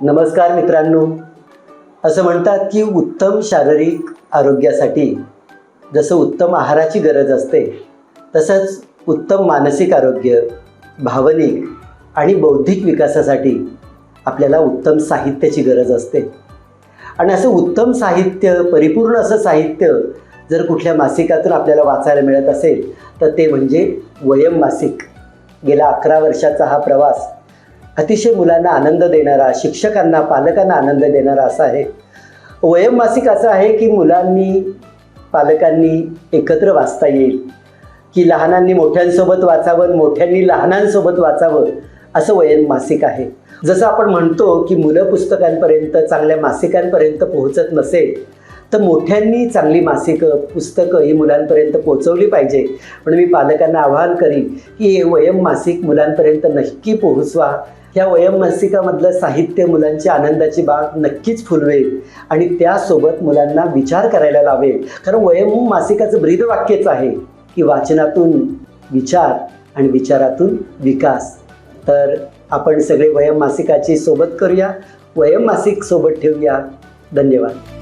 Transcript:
नमस्कार मित्रांनो. असं म्हणतात की उत्तम शारीरिक आरोग्यासाठी जसं उत्तम आहाराची गरज असते तसंच उत्तम मानसिक आरोग्य भावनिक आणि बौद्धिक विकासासाठी आपल्याला उत्तम साहित्याची गरज असते. आणि असं उत्तम साहित्य परिपूर्ण असं साहित्य जर कुठल्या मासिकातून आपल्याला वाचायला मिळत असेल तर ते म्हणजे वयम मासिक गेल्या अकरा वर्षाचा हा प्रवास अतिशय मुलांना आनंद देणारा शिक्षकांना पालकांना आनंद देणारा असा आहे. वयम मासिक असं आहे की मुलांनी पालकांनी एकत्र वाचता येईल. की लहानांनी मोठ्यांसोबत वाचावं मोठ्यांनी लहानांसोबत वाचावं असं वयम मासिक आहे. जसं आपण म्हणतो की मुलं पुस्तकांपर्यंत चांगल्या मासिकांपर्यंत पोहोचत नसेल तर मोठ्यांनी चांगली मासिकं पुस्तकं ही मुलांपर्यंत पोहोचवली पाहिजे. पण मी पालकांना आवाहन करीन की हे वयम मासिक मुलांपर्यंत नक्की पोहोचवा. ह्या वयम मासिकामधलं साहित्य मुलांची आनंदाची बाग नक्कीच फुलवेल. आणि त्यासोबत मुलांना विचार करायला लावेल. कारण वयम मासिकाचं ब्रीद वाक्यच आहे की वाचनातून विचार आणि विचारातून विकास. तर आपण सगळे वयम मासिकाची सोबत करूया. वयम मासिक सोबत ठेवूया. धन्यवाद.